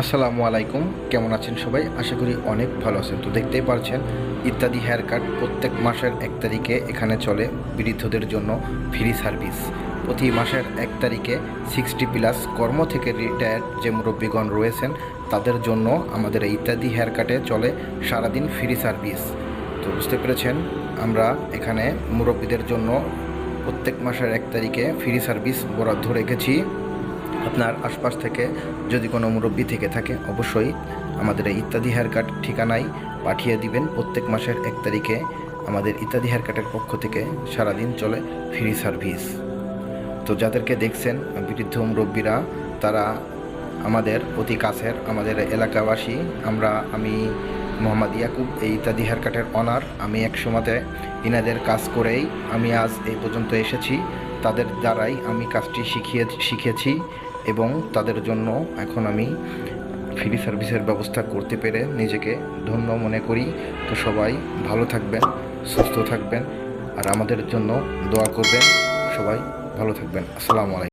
আসসালামু আলাইকুম। কেমন আছেন সবাই? আশা করি অনেক ভালো আছেন। তো দেখতেই পারছেন, ইত্যাদি হেয়ার কাট প্রত্যেক মাসের এক তারিখে এখানে চলে বৃদ্ধদের জন্য ফ্রি সার্ভিস প্রতি মাসের এক তারিখে সিক্সটি প্লাস কর্ম থেকে রিটায়ার্ড যে মুরব্বীগণ রয়েছেন, তাদের জন্য আমাদের ইত্যাদি হেয়ার কাটে চলে সারাদিন ফ্রি সার্ভিস তো বুঝতে পেরেছেন, আমরা এখানে মুরব্বীদের জন্য প্রত্যেক মাসের এক তারিখে ফ্রি সার্ভিস বরাদ্দ রেখেছি। আপনার আশপাশ থেকে যদি কোনো মুরব্বী থেকে থাকে, অবশ্যই আমাদের এই ইত্যাদি হেয়ার কাট ঠিকানায় পাঠিয়ে দিবেন। প্রত্যেক মাসের এক তারিখে আমাদের ইত্যাদি হেয়ার কাটের পক্ষ থেকে সারাদিন চলে ফ্রি সার্ভিস তো যাদেরকে দেখছেন, বৃদ্ধ মুরব্বীরা, তারা আমাদের অতি কাছের আমাদের এলাকাবাসী, আমরা, আমি মোহাম্মদ ইয়াকুব, এই ইত্যাদি হেয়ার কাটের অনার আমি এক সময়তে ইনাদের কাজ করেই আমি আজ এই পর্যন্ত এসেছি। তাদের দ্বারাই আমি কাজটি শিখিয়ে, শিখেছি। এবং তাদের জন্য এখন আমি ফ্রি সার্ভিসের ব্যবস্থা করতে পেরে নিজেকে ধন্য মনে করি। তো সবাই ভালো থাকবেন, সুস্থ থাকবেন, আর আমাদের জন্য দোয়া করবেন। সবাই ভালো থাকবেন। আসসালামু আলাইকুম।